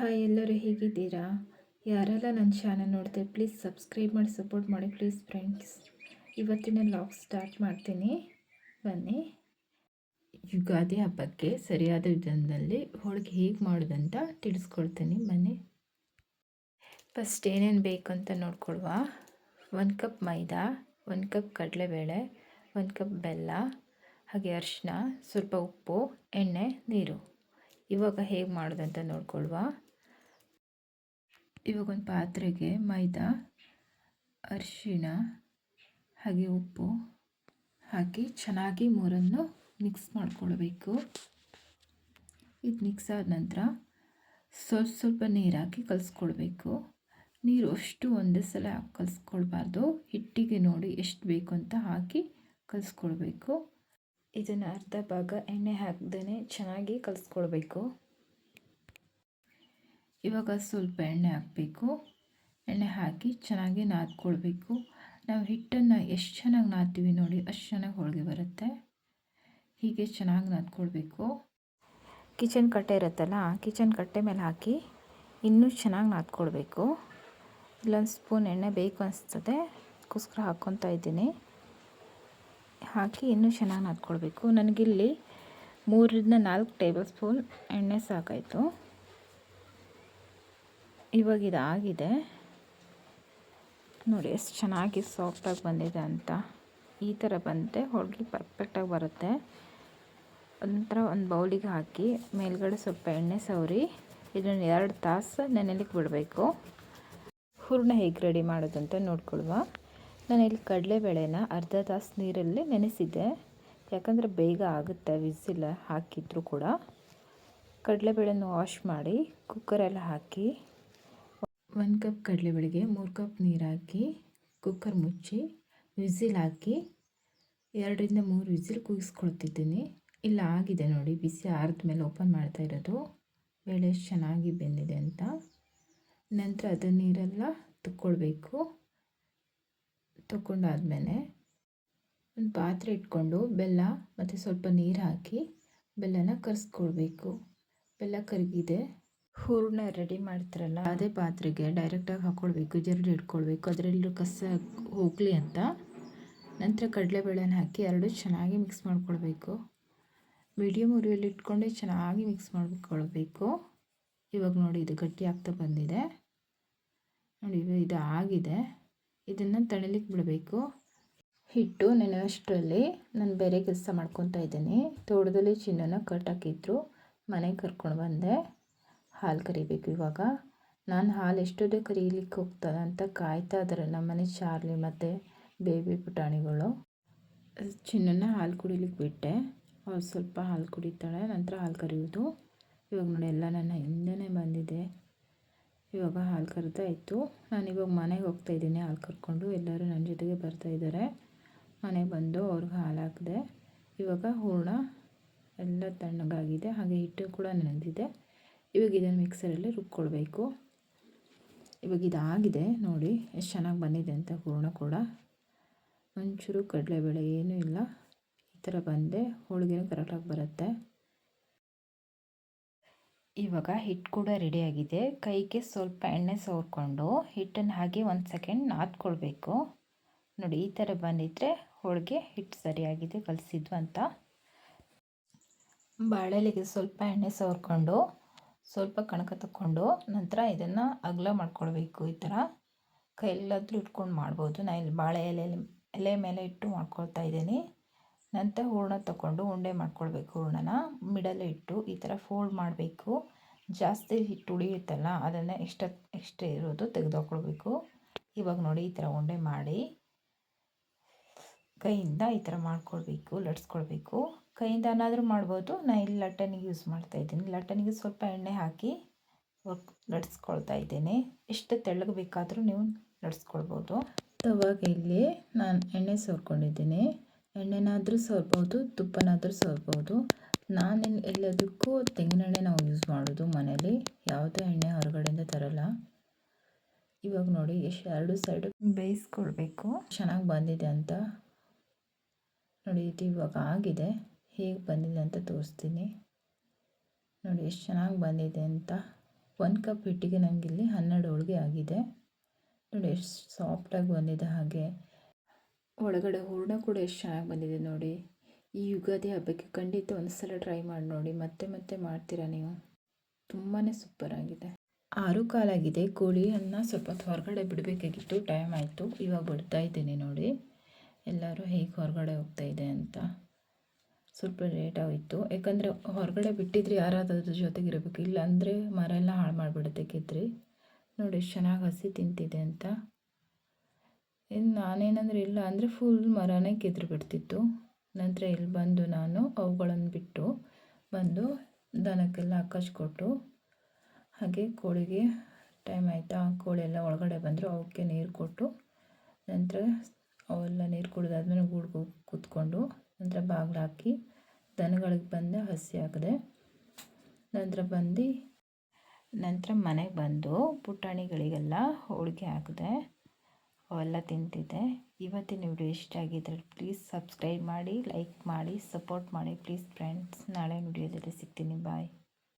Hi ಎಲ್ಲರೂ ಹೇಗಿದ್ದೀರಾ? ಯಾರೆಲ್ಲ ನನ್ನ ಚಾನಲ್ ನೋಡ್ತಾರೆ ಪ್ಲೀಸ್ ಸಬ್ಸ್ಕ್ರೈಬ್ ಮಾಡಿ ಸಪೋರ್ಟ್ ಮಾಡಿ ಪ್ಲೀಸ್ ಫ್ರೆಂಡ್ಸ್ ಇವತ್ತಿನ ಲಾಗ್ ಸ್ಟಾರ್ಟ್ ಮಾಡ್ತೀನಿ. ಬನ್ನಿ. ಯುಗಾದಿ ಹಬ್ಬಕ್ಕೆ ಸರಿಯಾದ ವಿಧಾನದಲ್ಲಿ ಹೋಳಿಗೆ ಹೇಗೆ ಮಾಡೋದಂತ ತಿಳಿಸ್ಕೊಡ್ತೀನಿ. ಬನ್ನಿ. ಫಸ್ಟ್ ಏನೇನು ಬೇಕು ಅಂತ ನೋಡ್ಕೊಳ್ವ ಒಂದು ಕಪ್ ಮೈದಾ, ಒಂದು ಕಪ್ ಕಡಲೆಬೇಳೆ, ಒಂದು ಕಪ್ ಬೆಲ್ಲ, ಹಾಗೆ ಅರಿಶಿನ ಸ್ವಲ್ಪ ಉಪ್ಪು, ಎಣ್ಣೆ, ನೀರು. ಇವಾಗ ಹೇಗೆ ಮಾಡೋದಂತ ನೋಡ್ಕೊಳ್ವ. ಇವಾಗ ಒಂದು ಪಾತ್ರೆಗೆ ಮೈದಾ, ಅರಿಶಿಣ, ಹಾಗೆ ಉಪ್ಪು ಹಾಕಿ ಚೆನ್ನಾಗಿ ಮೂರನ್ನು ಮಿಕ್ಸ್ ಮಾಡ್ಕೊಳ್ಬೇಕು. ಇದು ಮಿಕ್ಸ್ ಆದ ನಂತರ ಸ್ವಲ್ಪ ಸ್ವಲ್ಪ ನೀರು ಹಾಕಿ ಕಲಿಸ್ಕೊಳ್ಬೇಕು. ನೀರು ಅಷ್ಟು ಒಂದೇ ಸಲ ಕಲಿಸ್ಕೊಳ್ಬಾರ್ದು. ಹಿಟ್ಟಿಗೆ ನೋಡಿ ಎಷ್ಟು ಬೇಕು ಅಂತ ಹಾಕಿ ಕಲಿಸ್ಕೊಳ್ಬೇಕು. ಇದನ್ನು ಅರ್ಧ ಭಾಗ ಎಣ್ಣೆ ಹಾಕ್ದೇ ಚೆನ್ನಾಗಿ ಕಲಿಸ್ಕೊಳ್ಬೇಕು. ಇವಾಗ ಸ್ವಲ್ಪ ಎಣ್ಣೆ ಹಾಕಬೇಕು. ಎಣ್ಣೆ ಹಾಕಿ ಚೆನ್ನಾಗಿ ನಾದ್ಕೊಳ್ಬೇಕು. ನಾವು ಹಿಟ್ಟನ್ನು ಎಷ್ಟು ಚೆನ್ನಾಗಿ ನಾದ್ತೀವಿ ನೋಡಿ ಅಷ್ಟು ಚೆನ್ನಾಗಿ ಹೋಳಿಗೆ ಬರುತ್ತೆ. ಹೀಗೆ ಚೆನ್ನಾಗಿ ನಾದ್ಕೊಳ್ಬೇಕು. ಕಿಚನ್ ಕಟ್ಟೆ ಇರುತ್ತಲ್ಲ, ಕಿಚನ್ ಕಟ್ಟೆ ಮೇಲೆ ಹಾಕಿ ಇನ್ನೂ ಚೆನ್ನಾಗಿ ನಾದ್ಕೊಳ್ಬೇಕು. ಇಲ್ಲೊಂದು ಸ್ಪೂನ್ ಎಣ್ಣೆ ಬೇಕು ಅನಿಸ್ತದೆ, ಅದಕ್ಕೋಸ್ಕರ ಹಾಕ್ಕೊತಾ ಇದ್ದೀನಿ. ಹಾಕಿ ಇನ್ನೂ ಚೆನ್ನಾಗಿ ನಾದ್ಕೊಳ್ಬೇಕು. ನನಗಿಲ್ಲಿ ಮೂರರಿಂದ ನಾಲ್ಕು ಟೇಬಲ್ ಸ್ಪೂನ್ ಎಣ್ಣೆ ಸಾಕಾಯಿತು. ಇವಾಗ ಇದಾಗಿದೆ. ನೋಡಿ ಎಷ್ಟು ಚೆನ್ನಾಗಿ ಸಾಫ್ಟಾಗಿ ಬಂದಿದೆ ಅಂತ. ಈ ಥರ ಬಂದರೆ ಹೋಳಿಗೆ ಪರ್ಫೆಕ್ಟಾಗಿ ಬರುತ್ತೆ. ಒಂಥರ ಒಂದು ಬೌಲಿಗೆ ಹಾಕಿ ಮೇಲ್ಗಡೆ ಸ್ವಲ್ಪ ಎಣ್ಣೆ ಸವರಿ, ಇದನ್ನು ಎರಡು ತಾಸು ನೆನೆಲಿಕ್ಕೆ ಬಿಡಬೇಕು. ಹೂರಣ ಹೇಗೆ ರೆಡಿ ಮಾಡೋದಂತ ನೋಡ್ಕೊಳ್ವ. ನಾನು ಇಲ್ಲಿ ಕಡಲೆಬೇಳೆನ ಅರ್ಧ ತಾಸು ನೀರಲ್ಲಿ ನೆನೆಸಿದ್ದೆ. ಯಾಕಂದರೆ ಬೇಗ ಆಗುತ್ತೆ ವಿಸಿಲ್ ಹಾಕಿದ್ರು ಕೂಡ. ಕಡಲೆಬೇಳೆನ ವಾಶ್ ಮಾಡಿ ಕುಕ್ಕರೆಲ್ಲ ಹಾಕಿ ಒಂದು ಕಪ್ ಕಡಲೆಬೇಳೆಗೆ, ಮೂರು ಕಪ್ ನೀರು ಹಾಕಿ ಕುಕ್ಕರ್ ಮುಚ್ಚಿ, ವಿಸಿಲ್ ಹಾಕಿ, ಎರಡರಿಂದ ಮೂರು ವಿಸಿಲ್ ಕೂಗಿಸ್ಕೊಳ್ತಿದ್ದೀನಿ ಇಲ್ಲ, ಆಗಿದೆ ನೋಡಿ, ಬಿಸಿ ಆರಿದ ಮೇಲೆ ಓಪನ್ ಮಾಡ್ತಾ ಇರೋದು. ಬೇಳೆ ಚೆನ್ನಾಗಿ ಬೆಂದಿದೆ ಅಂತ. ನಂತರ ಅದನ್ನ ನೀರೆಲ್ಲ ತಕ್ಕೊಳ್ಬೇಕು. ತಗೊಂಡಾದ್ಮೇಲೆ ಒಂದು ಪಾತ್ರೆ ಇಟ್ಕೊಂಡು ಬೆಲ್ಲ ಮತ್ತು ಸ್ವಲ್ಪ ನೀರು ಹಾಕಿ ಬೆಲ್ಲನ ಕರೆಸ್ಕೊಳ್ಬೇಕು. ಬೆಲ್ಲ ಕರಗಿದೆ. ಹೂರಣ ರೆಡಿ ಮಾಡ್ತಾರಲ್ಲ? ಅದೇ ಪಾತ್ರೆಗೆ ಡೈರೆಕ್ಟಾಗಿ ಹಾಕ್ಕೊಳ್ಬೇಕು ಜರಡಿ ಇಟ್ಕೊಳ್ಬೇಕು. ಅದರಲ್ಲೂ ಕಸ ಹೋಗಲಿ ಅಂತ. ನಂತರ ಕಡಲೆಬೇಳೆನ ಹಾಕಿ ಎರಡು ಚೆನ್ನಾಗಿ ಮಿಕ್ಸ್ ಮಾಡ್ಕೊಳ್ಬೇಕು. ಮೀಡಿಯಮ್ ಉರಿಯಲ್ಲಿ ಇಟ್ಕೊಂಡು ಚೆನ್ನಾಗಿ ಮಿಕ್ಸ್ ಮಾಡ್ಕೊಳ್ಬೇಕು. ಇವಾಗ ನೋಡಿ, ಇದು ಗಟ್ಟಿ ಆಗ್ತಾ ಬಂದಿದೆ. ನೋಡಿ, ಇದು ಆಗಿದೆ ಇದನ್ನು ತಣಿಲಿಕ್ಕೆ ಬಿಡಬೇಕು. ಹಿಟ್ಟು ನೆನೆಯೋಷ್ಟರಲ್ಲಿ ನಾನು ಬೇರೆ ಕೆಲಸ ಮಾಡ್ಕೊತಾ ಇದ್ದೀನಿ. ತೋಟದಲ್ಲಿ ಚಿನ್ನನ ಕಟ್ ಹಾಕಿದ್ರು. ಮನೆಗೆ ಕರ್ಕೊಂಡು ಬಂದೆ. ಹಾಲು ಕರಿಬೇಕು ಇವಾಗ. ನಾನು ಹಾಲು ಎಷ್ಟೊದೇ ಕರೀಲಿಕ್ಕೆ ಹೋಗ್ತದೆ ಅಂತ ಕಾಯ್ತಾ ಇದ್ದಾರೆ ನಮ್ಮನೆ ಚಾರ್ಲಿ ಮತ್ತು ಬೇಬಿ ಪುಟಾಣಿಗಳು. ಚಿನ್ನನ ಹಾಲು ಕುಡಿಲಿಕ್ಕೆ ಬಿಟ್ಟೆ. ಅವ್ರು ಸ್ವಲ್ಪ ಹಾಲು ಕುಡಿತಾಳೆ, ನಂತರ ಹಾಲು ಕರಿಯೋದು ಇವಾಗ ನೋಡಿ, ಎಲ್ಲ ನನ್ನ ಹಿಂದೆನೇ ಬಂದಿದೆ. ಇವಾಗ ಹಾಲು ಕರೆದಾಯಿತು ನಾನು ಇವಾಗ ಮನೆಗೆ ಹೋಗ್ತಾ ಇದ್ದೀನಿ, ಹಾಲು ಕರ್ಕೊಂಡು. ಎಲ್ಲರೂ ನನ್ನ ಜೊತೆಗೆ ಬರ್ತಾಯಿದ್ದಾರೆ ಮನೆಗೆ ಬಂದು ಅವ್ರಿಗೆ ಹಾಲು ಹಾಕಿದೆ. ಇವಾಗ ಹೂರ್ಣ ಎಲ್ಲ ತಣ್ಣಗಾಗಿದೆ. ಹಾಗೆ ಹಿಟ್ಟು ಕೂಡ ನೆನೆದಿದೆ. ಇವಾಗ ಇದನ್ನು ಮಿಕ್ಸರಲ್ಲಿ ರುಬ್ಕೊಳ್ಬೇಕು. ಇವಾಗ ಇದಾಗಿದೆ ನೋಡಿ, ಎಷ್ಟು ಚೆನ್ನಾಗಿ ಬಂದಿದೆ ಅಂತ ಹೂರಣ ಕೂಡ. ಒಂಚೂರು ಕಡಲೆಬೇಳೆ ಏನೂ ಇಲ್ಲ. ಈ ಥರ ಬಂದೆ, ಹೋಳಿಗೆನೂ ಕರೆಕ್ಟಾಗಿ ಬರುತ್ತೆ. ಇವಾಗ ಹಿಟ್ಟು ಕೂಡ ರೆಡಿಯಾಗಿದೆ ಕೈಗೆ ಸ್ವಲ್ಪ ಎಣ್ಣೆ ಸವರ್ಕೊಂಡು ಹಿಟ್ಟನ್ನು ಹಾಗೆ ಒಂದು ಸೆಕೆಂಡ್ ನಾದ್ಕೊಳ್ಬೇಕು. ನೋಡಿ, ಈ ಥರ ಬಂದಿದ್ದರೆ ಹೋಳಿಗೆ ಹಿಟ್ಟು ಸರಿಯಾಗಿದೆ ಕಲಿಸಿದ್ವು ಅಂತ ಬಾಳೆಲೆಗೆ ಸ್ವಲ್ಪ ಎಣ್ಣೆ ಸವರ್ಕೊಂಡು ಸ್ವಲ್ಪ ಕಣಕ ತಕ್ಕೊಂಡು ನಂತರ ಇದನ್ನು ಅಗಲ ಮಾಡ್ಕೊಳ್ಬೇಕು ಈ ಥರ ಕೈಯಲ್ಲಾದರೂ ಇಟ್ಕೊಂಡು ಮಾಡ್ಬೋದು. ನಾನು ಇಲ್ಲಿ ಬಾಳೆ ಎಲೆ ಎಲೆ ಮೇಲೆ ಇಟ್ಟು ಮಾಡ್ಕೊಳ್ತಾ ಇದ್ದೀನಿ. ನಂತರ ಹೂರ್ಣ ತಗೊಂಡು ಉಂಡೆ ಮಾಡ್ಕೊಳ್ಬೇಕು ಹೂರ್ಣನ. ಮಿಡಲ್ ಇಟ್ಟು ಈ ಥರ ಫೋಲ್ಡ್ ಮಾಡಬೇಕು. ಜಾಸ್ತಿ ಹಿಟ್ಟು ಉಳಿಯುತ್ತಲ್ಲ, ಅದನ್ನು ಎಷ್ಟು ಎಕ್ಸ್ಟ್ರಾ ಇರೋದು ತೆಗೆದುಕೊಳ್ಬೇಕು ಇವಾಗ ನೋಡಿ ಈ ಥರ ಉಂಡೆ ಮಾಡಿ ಕೈಯಿಂದ ಈ ಥರ ಮಾಡ್ಕೊಳ್ಬೇಕು, ಲಟ್ಸ್ಕೊಳ್ಬೇಕು. ಕೈಯಿಂದನಾದರೂ ಮಾಡ್ಬೋದು ನಾನು ಇಲ್ಲಿ ಲಟ್ಟಣಿಗೆ ಯೂಸ್ ಮಾಡ್ತಾ ಇದ್ದೀನಿ. ಲಟ್ಟಣಿಗೆ ಸ್ವಲ್ಪ ಎಣ್ಣೆ ಹಾಕಿ ಲಟ್ಸ್ಕೊಳ್ತಾ ಇದ್ದೇನೆ. ಎಷ್ಟು ತೆಳ್ಳಗೆ ಬೇಕಾದರೂ ನೀವು ಲಟ್ಸ್ಕೊಳ್ಬೋದು ತವಾಗ ಇಲ್ಲಿ ನಾನು ಎಣ್ಣೆ ಸೋರ್ಕೊಂಡಿದ್ದೀನಿ ಎಣ್ಣೆನಾದರೂ ಸೋರ್ಬೋದು ತುಪ್ಪನಾದರೂ ಸೋರ್ಬೋದು ನಾನು ಎಲ್ಲದಕ್ಕೂ ತೆಂಗಿನೆಣ್ಣೆ ನಾವು ಯೂಸ್ ಮಾಡೋದು ಮನೇಲಿ. ಯಾವುದೇ ಎಣ್ಣೆ ಹೊರಗಡೆಯಿಂದ ತರಲ್ಲ. ಇವಾಗ ನೋಡಿ ಎಷ್ಟು ಎರಡು ಸೈಡು ಬೇಯಿಸ್ಕೊಳ್ಬೇಕು. ಚೆನ್ನಾಗಿ ಬಂದಿದೆ ಅಂತ. ನೋಡಿ ಇದು ಇವಾಗ ಆಗಿದೆ. ಹೇಗೆ ಬಂದಿದೆ ಅಂತ ತೋರಿಸ್ತೀನಿ. ನೋಡಿ, ಎಷ್ಟು ಚೆನ್ನಾಗಿ ಬಂದಿದೆ ಅಂತ. ಒಂದು ಕಪ್ ಹಿಟ್ಟಿಗೆ ನನಗಿಲ್ಲಿ ಹನ್ನೆರಡು ಹೋಳಿಗೆ ಆಗಿದೆ. ನೋಡಿ, ಎಷ್ಟು ಸಾಫ್ಟಾಗಿ ಬಂದಿದೆ ಹಾಗೆ. ಒಳಗಡೆ ಹೂರಣ ಕೂಡ ಎಷ್ಟು ಚೆನ್ನಾಗಿ ಬಂದಿದೆ ನೋಡಿ. ಈ ಯುಗಾದಿ ಹಬ್ಬಕ್ಕೆ ಖಂಡಿತ ಒಂದು ಸಲ ಟ್ರೈ ಮಾಡಿ ನೋಡಿ. ಮತ್ತೆ ಮತ್ತೆ ಮಾಡ್ತೀರಾ ನೀವು? ತುಂಬಾ ಸೂಪರ್ ಆಗಿದೆ. ಆರು ಕಾಲಾಗಿದೆ ಅನ್ನ ಸ್ವಲ್ಪ ಹೊರಗಡೆ ಬಿಡಬೇಕಾಗಿತ್ತು. ಟೈಮ್ ಆಯಿತು. ಇವಾಗ ಬಿಡ್ತಾ ಇದ್ದೀನಿ ನೋಡಿ. ಎಲ್ಲರೂ ಹೇಗೆ ಹೊರಗಡೆ ಹೋಗ್ತಾ ಇದೆ ಅಂತ. ಸ್ವಲ್ಪ ಲೇಟ್ ಆಯಿತು. ಯಾಕಂದರೆ ಹೊರಗಡೆ ಬಿಟ್ಟಿದ್ರೆ ಯಾರಾದ್ರೂ ಜೊತೆಗೆ ಇರಬೇಕು ಇಲ್ಲ ಅಂದರೆ ಮರ ಎಲ್ಲ ಹಾಳು ಮಾಡಿಬಿಡುತ್ತೆ ಕಿದ್ರಿ ನೋಡಿ ಎಷ್ಟು ಚೆನ್ನಾಗಿ ಹಸಿ ತಿಂತಿದೆ ಅಂತ. ಇನ್ನು ನಾನೇನಂದರೆ ಇಲ್ಲ, ಅಂದರೆ ಫುಲ್ ಮರನೇ ಕಿದ್ರು ಬಿಡ್ತಿತ್ತು. ನಂತರ ಇಲ್ಲಿ ಬಂದು ನಾನು ಅವುಗಳನ್ನು ಬಿಟ್ಟು ಬಂದು ದನಕ್ಕೆಲ್ಲ ಕೊಟ್ಟು ಹಾಗೆ ಕೋಳಿಗೆ ಟೈಮ್ ಆಯಿತಾ ಕೋಳಿ ಎಲ್ಲ ಒಳಗಡೆ ಬಂದರು, ಅವಕ್ಕೆ ನೀರು ಕೊಟ್ಟು ನಂತರ ಅವೆಲ್ಲ ನೀರು ಕುಡಿದಾದ್ಮೇಲೆ ಗೂಡ್ಗೆ ಕೂತ್ಕೊಂಡು ನಂತರ ಬಾಗಿಲು ಹಾಕಿ ದನಗಳಿಗೆ ಬಂದು ಹಸಿ ಹಾಕಿದೆ. ನಂತರ ಬಂದು ನಂತರ ಮನೆಗೆ ಬಂದು ಪುಟಾಣಿಗಳಿಗೆಲ್ಲ ಹೋಳಿಗೆ ಹಾಕಿದೆ. ಅವೆಲ್ಲ ತಿಂತಿದ್ದೆ. ಇವತ್ತಿನ ವಿಡಿಯೋ ಇಷ್ಟ ಆಗಿದ್ರೆ ಪ್ಲೀಸ್ ಸಬ್ಸ್ಕ್ರೈಬ್ ಮಾಡಿ ಲೈಕ್ ಮಾಡಿ ಸಪೋರ್ಟ್ ಮಾಡಿ. ಪ್ಲೀಸ್ ಫ್ರೆಂಡ್ಸ್ ನಾಳೆ ವಿಡಿಯೋದಲ್ಲಿ ಸಿಗ್ತೀನಿ. ಬಾಯ್